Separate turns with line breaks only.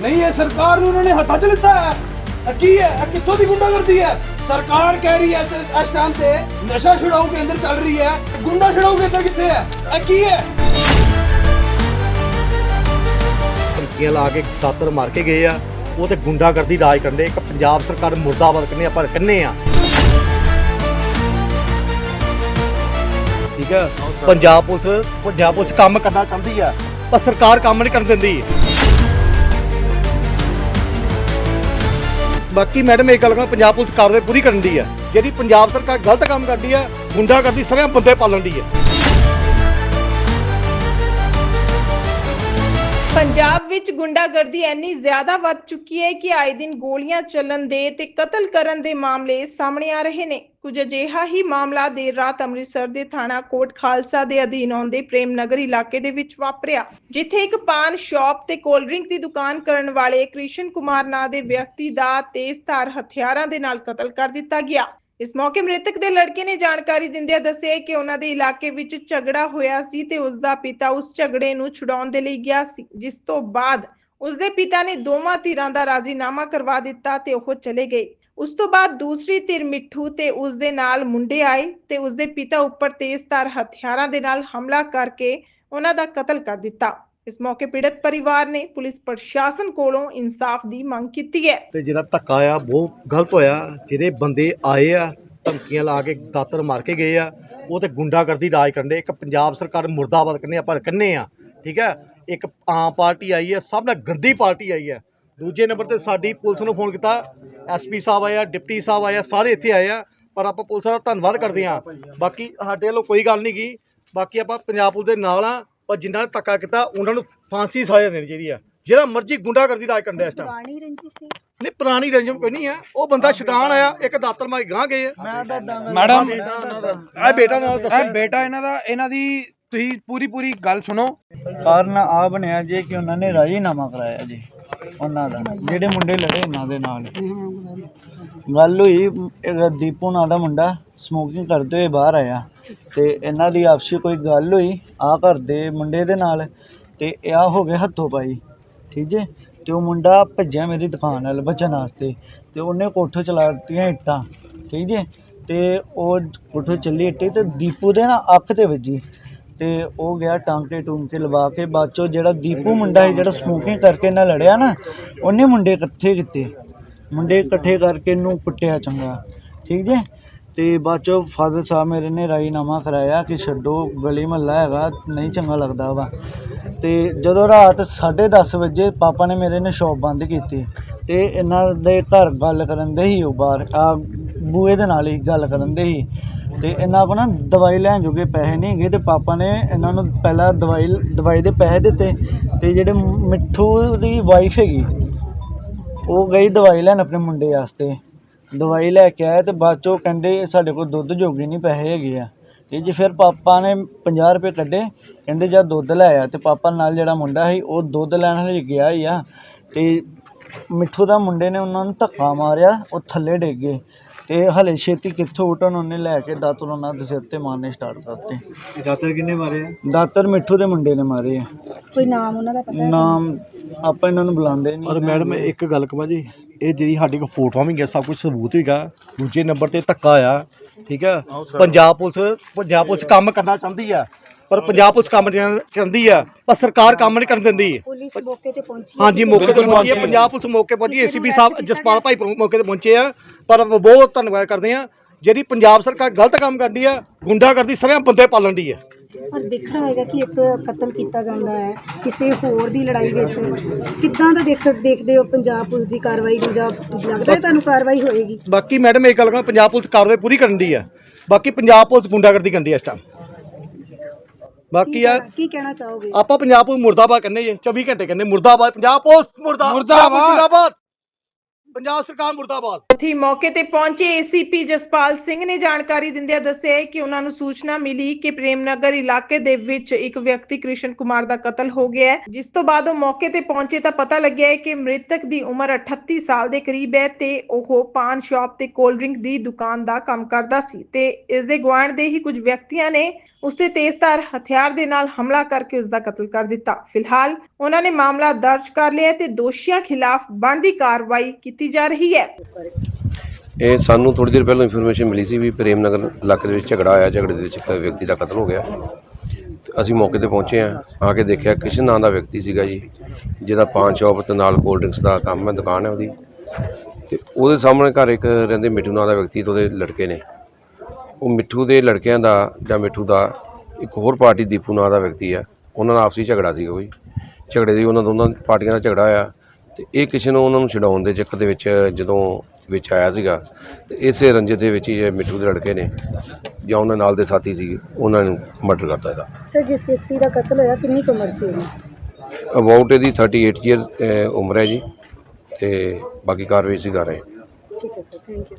ਨਹੀਂ ਇਹ ਸਰਕਾਰ ਨੂੰ ਉਹਨਾਂ ਨੇ ਹੱਥਾਂ 'ਚ ਲਿੱਤਾ ਹੈ। ਇਹ ਕੀ ਹੈ? ਇਹ ਕਿੱਥੋਂ ਦੀ ਗੁੰਡਾਗਰਦੀ ਹੈ? ਸਰਕਾਰ ਕਹਿ ਰਹੀ ਹੈ ਤੇ ਇਸ ਟਾਈਮ ਤੇ ਨਸ਼ਾ ਛੁਡਾਊ ਕੇਂਦਰ ਚੱਲ ਰਹੀ ਹੈ। ਗੁੰਡਾ ਛੁਡਾਊ ਕੇਂਦਰ ਕਿੱਥੇ ਹੈ? ਇਹ ਕੀ ਹੈ?
ਧਮਕੀਆਂ ਲਾ ਕੇ ਦਾਤਰ ਮਾਰ ਕੇ ਗਏ ਆ। ਉਹ ਤੇ ਗੁੰਡਾਗਰਦੀ ਰਾਜ ਕਰਦੇ ਇੱਕ ਪੰਜਾਬ ਸਰਕਾਰ ਮੁਰਦਾਬਾਦ ਕਰਨੇ ਆਪਾਂ ਕਹਿੰਨੇ ਆ। ਠੀਕ ਹੈ। ਪੰਜਾਬ ਪੁਲਿਸ ਪੰਜਾਬ ਪੁਲਿਸ ਕੰਮ ਕਰਨਾ ਚਾਹੁੰਦੀ ਆ ਪਰ ਸਰਕਾਰ ਕੰਮ ਨਹੀਂ ਕਰਨ ਦਿੰਦੀ। ਬਾਕੀ ਮੈਡਮ, ਇਹ ਗੱਲ ਕਹਾਂ ਪੰਜਾਬ ਪੁਲਿਸ ਕਾਰਵਾਈ ਪੂਰੀ ਕਰਨ ਦੀ ਹੈ ਜਿਹੜੀ ਪੰਜਾਬ ਸਰਕਾਰ ਗਲਤ ਕੰਮ ਕਰਦੀ ਆ, ਗੁੰਡਾਗਰਦੀ ਸਾਰੇ ਬੰਦੇ ਪਾਲਣ ਦੀ ਹੈ
ਪੰਜਾਬ ਵਿੱਚ ਗੁੰਡਾਗਰਦੀ ਇੰਨੀ ਜ਼ਿਆਦਾ ਵੱਧ ਚੁੱਕੀ ਹੈ ਕਿ ਆਏ ਦਿਨ ਗੋਲੀਆਂ ਚੱਲਣ ਦੇ ਤੇ ਕਤਲ ਕਰਨ ਦੇ ਮਾਮਲੇ ਸਾਹਮਣੇ ਆ ਰਹੇ ਨੇ। ਕੁਝ ਅਜਿਹਾ ਹੀ ਮਾਮਲਾ ਦੇਰ ਰਾਤ ਅੰਮ੍ਰਿਤਸਰ ਦੇ ਥਾਣਾ ਕੋਟ ਖਾਲਸਾ ਦੇ ਅਧੀਨ ਆਉਂਦੇ ਪ੍ਰੇਮ ਨਗਰ ਇਲਾਕੇ ਦੇ ਵਿੱਚ ਵਾਪਰਿਆ, ਜਿੱਥੇ ਇੱਕ ਪਾਨ ਸ਼ਾਪ ਤੇ ਕੋਲਡ ਡਰਿੰਕ ਦੀ ਦੁਕਾਨ ਕਰਨ ਵਾਲੇ ਕ੍ਰਿਸ਼ਨ ਕੁਮਾਰ ਨਾਂ ਦੇ ਵਿਅਕਤੀ ਦਾ ਤੇਜ਼ਧਾਰ ਹਥਿਆਰਾਂ ਦੇ ਨਾਲ ਕਤਲ ਕਰ ਦਿੱਤਾ ਗਿਆ। ਇਸ ਮੌਕੇ ਮ੍ਰਿਤਕ ਦੇ ਲੜਕੇ ਨੇ ਜਾਣਕਾਰੀ ਦਿੰਦਿਆਂ ਦੱਸਿਆ ਕਿ ਉਹਨਾਂ ਦੇ ਇਲਾਕੇ ਵਿੱਚ ਝਗੜਾ ਹੋਇਆ ਸੀ ਤੇ ਉਸ ਦਾ ਪਿਤਾ ਉਸ ਝਗੜੇ ਨੂੰ ਛੁਡਾਉਣ ਦੇ ਲਈ ਗਿਆ ਸੀ, ਜਿਸ ਤੋਂ ਬਾਅਦ ਉਸ ਦੇ ਪਿਤਾ ਨੇ ਦੋਵਾਂ ਧਿਰਾਂ ਦਾ ਰਾਜ਼ੀਨਾਮਾ ਕਰਵਾ ਦਿੱਤਾ ਤੇ ਉਹ ਚਲੇ ਗਏ। ਉਸ ਤੋਂ ਬਾਅਦ ਦੂਸਰੀ ਧਿਰ ਮਿੱਠੂ ਤੇ ਉਸ ਦੇ ਨਾਲ ਮੁੰਡੇ ਆਏ ਤੇ ਉਸ ਦੇ ਪਿਤਾ ਉੱਪਰ ਤੇਜ਼ਧਾਰ ਹਥਿਆਰਾਂ ਦੇ ਨਾਲ ਹਮਲਾ ਕਰਕੇ ਉਹਨਾਂ ਦਾ ਕਤਲ ਕਰ ਦਿੱਤਾ। ਇਸ ਮੌਕੇ ਪੀੜਤ ਪਰਿਵਾਰ ਨੇ ਪੁਲਿਸ ਪ੍ਰਸ਼ਾਸਨ ਕੋਲੋਂ ਇਨਸਾਫ ਦੀ ਮੰਗ ਕੀਤੀ ਹੈ।
ਤੇ ਜਿਹੜਾ ਧੱਕਾ ਆ, ਬਹੁਤ ਗਲਤ ਹੋਇਆ। ਜਿਹੜੇ ਬੰਦੇ ਆਏ ਆ, ਧਮਕੀਆਂ ਲਾ ਕੇ ਦਾਤਰ ਮਾਰ ਕੇ ਗਏ ਆ, ਉਹ ਤੇ ਗੁੰਡਾਗਰਦੀ ਰਾਜ ਕਰਨ ਦੇ, ਇੱਕ ਪੰਜਾਬ ਸਰਕਾਰ ਮੁਰਦਾਬਾਦ ਕਰਨੇ ਆਪਾਂ ਕੰਨੇ ਆ, ਠੀਕ ਹੈ? ਇੱਕ ਆਮ ਪਾਰਟੀ ਆਈ ਹੈ, ਸਭ ਨਾਲ ਗੰਦੀ ਪਾਰਟੀ ਆਈ ਹੈ। ਦੂਜੇ ਨੰਬਰ ਤੇ ਸਾਡੀ ਪੁਲਿਸ ਨੂੰ ਫੋਨ ਕੀਤਾ ਐਸਪੀ ਸਾਹਿਬ ਆਇਆ ਡਿਪਟੀ ਸਾਹਿਬ ਆਇਆ ਸਾਰੇ ਇੱਥੇ ਆਏ ਆ, ਪਰ ਆਪਾਂ ਪੁਲਿਸ ਦਾ ਧੰਨਵਾਦ ਕਰਦੇ ਆ। ਬਾਕੀ ਸਾਡੇ ਵੱਲੋਂ ਕੋਈ ਗੱਲ ਨਹੀਂ ਗਈ ਬਾਕੀ ਆਪਾਂ ਪੰਜਾਬ ਪੁਲਿਸ ਦੇ ਨਾਲ ਆ ਪਰ ਜਿਨ੍ਹਾਂ ਨੇ ਧੱਕਾ ਕੀਤਾ ਉਹਨਾਂ ਨੂੰ ਫਾਂਸੀ ਸਜ਼ਾ ਦੇਣੀ ਚਾਹੀਦੀ ਆ। ਜਿਹੜਾ ਮਰਜ਼ੀ ਗੁੰਡਾਗਰਦੀ ਰਾਜ ਕਰਨ ਡਿਆ ਇਸ ਟਾਈਮ
ਪੁਰਾਣੀ ਰੰਜਿਸ਼ ਸੀ।
ਨਹੀਂ ਪੁਰਾਣੀ ਰੰਜਮ ਕੋਈ ਨਹੀਂ ਹੈ ਉਹ ਬੰਦਾ ਛਡਾਣ ਆਇਆ ਇੱਕ ਦਾਤਰ ਮਾਰ ਕੇ ਗਾਂ ਗਏ ਆ।
ਮੈਡਮ
ਇਹ ਬੇਟਾ ਨਾਲ
ਇਹ
ਦੱਸੋ।
ਬੇਟਾ ਇਹਨਾਂ ਦਾ ਇਹਨਾਂ ਦੀ ਤੁਸੀਂ ਪੂਰੀ ਪੂਰੀ ਗੱਲ ਸੁਣੋ।
ਕਾਰਨ ਆ ਬਣਿਆ ਜੇ ਕਿ ਉਹਨਾਂ ਨੇ ਰਾਜੀਨਾਮਾ ਕਰਾਇਆ ਜੀ, ਉਹਨਾਂ ਦਾ, ਜਿਹੜੇ ਮੁੰਡੇ ਲੜੇ ਉਹਨਾਂ ਦੇ ਨਾਲ। ਗੱਲ ਹੋਈ, ਇਹ ਦੀਪੂ ਨਾਂ ਦਾ ਮੁੰਡਾ ਸਮੋਕਿੰਗ ਕਰਦੇ ਹੋਏ ਬਾਹਰ ਆਇਆ ਤੇ ਇਹਨਾਂ ਦੀ ਆਪਸੀ ਕੋਈ ਗੱਲ ਹੋਈ ਆ ਘਰ ਦੇ ਮੁੰਡੇ ਦੇ ਨਾਲ ਤੇ ਇਹ ਆ ਹੋ ਗਏ ਹੱਥੋਂ ਪਾਈ, ਠੀਕ ਜੇ ਤੇ ਉਹ ਮੁੰਡਾ ਭੱਜਿਆ ਮੇਰੀ ਦੁਕਾਨ ਵੱਲ ਬਚਣ ਵਾਸਤੇ ਤੇ ਉਹਨੇ ਕੋਠੇ ਚਲਾ ਦਿੱਤੀਆਂ ਇੱਟਾਂ, ਠੀਕ ਜੇ ਤੇ ਉਹ ਕੋਠੇ ਚੱਲੀ ਇੱਟੇ ਤੇ ਦੀਪੂ ਦੇ ਨਾ ਅੱਖ ਤੇ ਵੱਜੀ। ਤੇ ਉਹ ਗਿਆ ਟਾਂਕੇ ਟੂੰਕੇ ਲਵਾ ਕੇ, ਬਾਅਦ ਚੋਂ ਜਿਹੜਾ ਦੀਪੂ ਮੁੰਡਾ ਸੀ, ਜਿਹੜਾ ਸਮੋਕਿੰਗ ਕਰਕੇ ਨਾਲ ਲੜਿਆ ਨਾ, ਉਹਨੇ ਮੁੰਡੇ ਇਕੱਠੇ ਕੀਤੇ। ਮੁੰਡੇ ਇਕੱਠੇ ਕਰਕੇ ਇਹਨੂੰ ਕੁੱਟਿਆ ਚੰਗਾ। ਠੀਕ ਜੇ? ਤੇ ਬਾਅਦ ਚੋਂ ਫਾਦਰ ਸਾਹਿਬ ਮੇਰੇ ਨੇ ਰਾਜੀਨਾਮਾ ਕਰਾਇਆ ਕਿ ਛੱਡੋ, ਗਲੀ ਮਹੱਲਾ ਹੈਗਾ, ਨਹੀਂ ਚੰਗਾ ਲੱਗਦਾ ਵਾ। ਤੇ ਜਦੋਂ ਰਾਤ 10:30 ਵਜੇ ਪਾਪਾ ਨੇ ਮੇਰੇ ਨੇ ਸ਼ੌਪ ਬੰਦ ਕੀਤੀ। ਤੇ ਇਹਨਾਂ ਦੇ ਘਰ ਗੱਲ ਕਰਨ ਦੇ ਹੀ ਉਹ ਬਾਹਰ, ਆ ਬੂਏ ਦੇ ਨਾਲ ਹੀ ਗੱਲ ਕਰਨ ਦੇ ਹੀ ਤੇ ਇਹਨਾਂ ਕੋਲ ਨਾ ਦਵਾਈ ਲੈਣ ਜੋਗੇ ਪੈਸੇ ਨਹੀਂ ਹੈਗੇ ਤੇ ਪਾਪਾ ਨੇ ਇਹਨਾਂ ਨੂੰ ਪਹਿਲਾਂ ਦਵਾਈ ਦਵਾਈ ਦੇ ਪੈਸੇ ਦਿੱਤੇ ਤੇ ਜਿਹੜੇ ਮਿੱਠੂ ਦੀ ਵਾਈਫ ਹੈਗੀ, ਉਹ ਗਈ ਦਵਾਈ ਲੈਣ ਆਪਣੇ ਮੁੰਡੇ ਵਾਸਤੇ। ਦਵਾਈ ਲੈ ਕੇ ਆਏ ਤੇ ਬਾਅਦ ਚੋਂ ਕਹਿੰਦੇ ਸਾਡੇ ਕੋਲ ਦੁੱਧ ਜੋਗੇ ਨਹੀਂ ਪੈਸੇ ਹੈਗੇ ਆ। ਤੇ ਜੀ ਫਿਰ ਪਾਪਾ ਨੇ 50 ਰੁਪਏ ਕੱਢੇ, ਕਹਿੰਦੇ ਜਾ ਦੁੱਧ ਲੈ ਆ ਤੇ ਪਾਪਾ ਨਾਲ ਜਿਹੜਾ ਮੁੰਡਾ ਸੀ, ਉਹ ਦੁੱਧ ਲੈਣ ਲਈ ਗਿਆ ਹੀ ਆ। ਤੇ ਮਿੱਠੂ ਦਾ ਮੁੰਡੇ ਨੇ ਉਹਨਾਂ ਨੂੰ ਧੱਕਾ ਮਾਰਿਆ, ਉਹ ਥੱਲੇ ਡਿੱਗ ਗਏ। ਤੇ ਹਲੇ ਛੇਤੀ ਕਿੱਥੋਂ ਉਠਣ ਉਹਨੇ ਲੈ ਕੇ ਦਾਤਰ ਉਹਨਾਂ ਦੇ ਸਿਰ ਤੇ ਮਾਰਨੇ ਸਟਾਰਟ ਕਰਤੇ। ਦਾਤਰ ਕਿੰਨੇ ਮਾਰੇ ਆ? ਦਾਤਰ ਮਿੱਠੂ ਦੇ ਮੁੰਡੇ ਨੇ ਮਾਰੇ ਆ।
ਕੋਈ ਨਾਮ ਉਹਨਾਂ ਦਾ ਪਤਾ
ਨਾਮ ਆਪਾਂ ਇਹਨਾਂ ਨੂੰ ਬੁਲਾਉਂਦੇ ਨਹੀਂ।
ਔਰ ਮੈਡਮ ਇੱਕ ਗੱਲ ਕਹਾਂ ਜੀ ਇਹ ਜਿਹੜੀ ਸਾਡੀ ਕੋਲ ਫੋਟੋਆਂ ਵੀ ਗਿਆ ਸਭ ਕੁਝ ਸਬੂਤ ਵੀਗਾ ਦੂਜੇ ਨੰਬਰ ਤੇ ਧੱਕਾ ਆ ਠੀਕ ਹੈ ਪੰਜਾਬ ਪੁਲਿਸ ਪੰਜਾਬ ਪੁਲਿਸ ਕੰਮ ਕਰਨਾ ਚਾਹੁੰਦੀ ਆ ਪਰ ਪੰਜਾਬ ਪੁਲਿਸ ਕੰਮ ਨਹੀਂ ਚਾਹੁੰਦੀ ਆ ਪਰ ਸਰਕਾਰ ਕੰਮ ਨਹੀਂ ਕਰਨ ਦਿੰਦੀ।
ਪੁਲਿਸ ਮੌਕੇ ਤੇ ਪਹੁੰਚੀ
ਹਾਂਜੀ ਮੌਕੇ ਤੇ ਪਹੁੰਚੀ ਹੈ ਪੰਜਾਬ ਪੁਲਿਸ ਮੌਕੇ ਪਹੁੰਚੀ ਏਸੀਪੀ ਸਾਹਿਬ ਜਸਪਾਲ ਭਾਈ ਮੌਕੇ ਤੇ ਪਹੁੰਚੇ ਆ। ਪਰ ਬਹੁਤ ਧੰਨਵਾਦ ਕਰਦੇ ਆ ਜਿਹੜੀ ਪੰਜਾਬ ਸਰਕਾਰ ਗਲਤ ਕੰਮ ਕਰਦੀ ਆ ਗੁੰਡਾ ਕਰਦੀ ਸਾਰੇ ਬੰਦੇ ਪਾਲਣ ਦੀ ਆ
ਪਰ ਦੇਖਣਾ ਹੋਏਗਾ ਕਿ ਇੱਕ ਕਤਲ ਕੀਤਾ ਜਾਂਦਾ ਹੈ ਕਿਸੇ ਹੋਰ ਦੀ ਲੜਾਈ ਵਿੱਚ। ਕਿੱਦਾਂ ਦਾ ਦੇਖ ਦੇਖਦੇ ਹੋ ਪੰਜਾਬ ਪੁਲਿਸ ਦੀ ਕਾਰਵਾਈ ਨੂੰ ਜਾਂ ਲੱਗਦਾ ਹੈ ਤੁਹਾਨੂੰ ਕਾਰਵਾਈ ਹੋਏਗੀ?
ਬਾਕੀ ਮੈਡਮ ਇਹ ਗੱਲ ਕਹਾਂ ਪੰਜਾਬ ਪੁਲਿਸ ਕਾਰਵਾਈ ਪੂਰੀ ਕਰਨ ਦੀ ਆ ਬਾਕੀ ਪੰਜਾਬ ਪੁਲਿਸ ਗੁੰਡਾਗਰਦੀ ਕਰਦੀ ਆ ਇਸ ਟਾਈਮ ਬਾਕੀ ਆ
ਕੀ ਕਹਿਣਾ ਚਾਹੋਗੇ?
ਆਪਾਂ ਪੰਜਾਬ ਪੁਲਿਸ ਮੁਰਦਾਬਾਦ ਕਹਿੰਦੇ ਜੀ 24 ਘੰਟੇ ਕਹਿੰਦੇ ਮੁਰਦਾਬਾਦ ਪੰਜਾਬ ਪੁਲਿਸ ਮੁਰਦਾਬਾਦ!
ਮੁਰਦਾਬਾਦ।
ਪੰਜਾਬ ਸਰਕਾਰ ਮੁਰਦਾਬਾਦ।
ਉੱਥੇ ਮੌਕੇ ਤੇ ਪਹੁੰਚੇ। ਏਸੀਪੀ ਜਸਪਾਲ ਸਿੰਘ ਨੇ ਜਾਣਕਾਰੀ ਦਿੰਦਿਆਂ ਦੱਸਿਆ ਕਿ ਉਹਨਾਂ ਨੂੰ ਸੂਚਨਾ ਮਿਲੀ ਕਿ ਪ੍ਰੇਮਨਗਰ ਇਲਾਕੇ ਦੇ ਵਿੱਚ ਇੱਕ ਵਿਅਕਤੀ ਕ੍ਰਿਸ਼ਨ ਕੁਮਾਰ ਦਾ ਕਤਲ ਹੋ ਗਿਆ ਹੈ। ਜਿਸ ਤੋਂ ਬਾਅਦ ਉਹ ਮੌਕੇ ਤੇ ਪਹੁੰਚੇ ਤਾਂ ਪਤਾ ਲੱਗਿਆ ਹੈ ਕਿ ਮ੍ਰਿਤਕ ਦੀ ਉਮਰ 38 ਸਾਲ ਦੇ ਕਰੀਬ ਹੈ ਤੇ ਉਹ ਪਾਨ ਸ਼ਾਪ ਤੇ ਕੋਲਡ ਡਰਿੰਕ ਦੀ ਦੁਕਾਨ ਦਾ ਕੰਮ ਕਰਦਾ ਸੀ ਤੇ ਇਸ ਦੇ ਗੁਆਂਢ ਦੇ ਹੀ ਕੁਝ ਵਿਅਕਤੀਆਂ ਨੇ ਉਸ ਤੇ ਤੇਜ਼ਧਾਰ ਹਥਿਆਰ ਦੇ ਨਾਲ ਹਮਲਾ ਕਰਕੇ ਉਸ ਦਾ ਕਤਲ ਕਰ ਦਿੱਤਾ। ਫਿਲਹਾਲ ਉਹਨਾਂ ਨੇ ਮਾਮਲਾ ਦਰਜ ਕਰ ਲਿਆ ਤੇ ਦੋਸ਼ੀਆਂ ਖਿਲਾਫ ਬਣਦੀ ਕਾਰਵਾਈ ਕੀਤੀ ਜਾ ਰਹੀ ਹੈ।
ਇਹ ਸਾਨੂੰ ਥੋੜੀ ਦੇਰ ਪਹਿਲਾਂ ਇਨਫੋਰਮੇਸ਼ਨ ਮਿਲੀ ਸੀ ਵੀ ਪ੍ਰੇਮ ਨਗਰ ਇਲਾਕੇ ਦੇ ਵਿੱਚ ਝਗੜਾ ਹੋਇਆ, ਝਗੜੇ ਦੇ ਵਿੱਚ ਇੱਕ ਵਿਅਕਤੀ ਦਾ ਕਤਲ ਹੋ ਗਿਆ। ਤੇ ਅਸੀਂ ਮੌਕੇ ਤੇ ਪਹੁੰਚੇ ਆ ਆ ਕੇ ਦੇਖਿਆ ਕਿਸ਼ਨ ਨਾਂ ਦਾ ਵਿਅਕਤੀ ਸੀਗਾ ਜੀ, ਜਿਹਦਾ ਪਾਨ ਸ਼ਾਪ ਤੇ ਨਾਲ ਕੋਲਡ ਡਰਿੰਕਸ ਦਾ ਕੰਮ ਹੈ, ਦੁਕਾਨ ਹੈ ਉਹਦੀ। ਤੇ ਉਹਦੇ ਸਾਹਮਣੇ ਘਰ ਇੱਕ ਰਹਿੰਦੇ ਮਿੱਠੂ ਨਾਂ ਦਾ ਵਿਅਕਤੀ ਤੇ ਉਹਦੇ ਲੜਕੇ ਨੇ। ਉਹ ਮਿੱਠੂ ਦੇ ਲੜਕਿਆਂ ਦਾ ਜਾਂ ਮਿੱਠੂ ਦਾ ਇੱਕ ਹੋਰ ਪਾਰਟੀ ਦੀਪੂ ਨਾਂ ਦਾ ਵਿਅਕਤੀ ਆ ਉਹਨਾਂ ਨਾਲ ਆਪਸੀ ਝਗੜਾ ਸੀਗਾ ਕੋਈ। ਝਗੜੇ ਦੀ ਉਹਨਾਂ ਦੋਨਾਂ ਪਾਰਟੀਆਂ ਦਾ ਝਗੜਾ ਹੋਇਆ। ਤੇ ਇਹ ਕਿਸੇ ਨੂੰ ਉਹਨਾਂ ਨੂੰ ਛਡਾਉਣ ਦੇ ਚੱਕਰ ਦੇ ਵਿੱਚ ਜਦੋਂ ਵਿੱਚ ਆਇਆ ਸੀਗਾ ਤੇ ਇਸੇ ਰੰਜੇ ਦੇ ਵਿੱਚ ਹੀ ਇਹ ਮਿੱਠੂ ਦੇ ਲੜਕੇ ਨੇ ਜਾਂ ਉਹਨਾਂ ਨਾਲ ਦੇ ਸਾਥੀ ਸੀ ਉਹਨਾਂ ਨੂੰ ਮਰਡਰ ਕਰਤਾ ਇਹਦਾ।
ਸਰ ਜਿਸ ਵਿਅਕਤੀ ਦਾ ਕਤਲ ਹੋਇਆ ਕਿੰਨੀ ਕੁ ਉਮਰ ਸੀ ਉਹਦੀ?
ਅਬਾਊਟ ਇਹਦੀ 38 ਈਅਰ ਉਮਰ ਹੈ ਜੀ ਤੇ ਬਾਕੀ ਕਾਰਵਾਈ ਅਸੀਂ ਕਰ ਰਹੇ
ਠੀਕ ਹੈ ਸਰ ਥੈਂਕ ਯੂ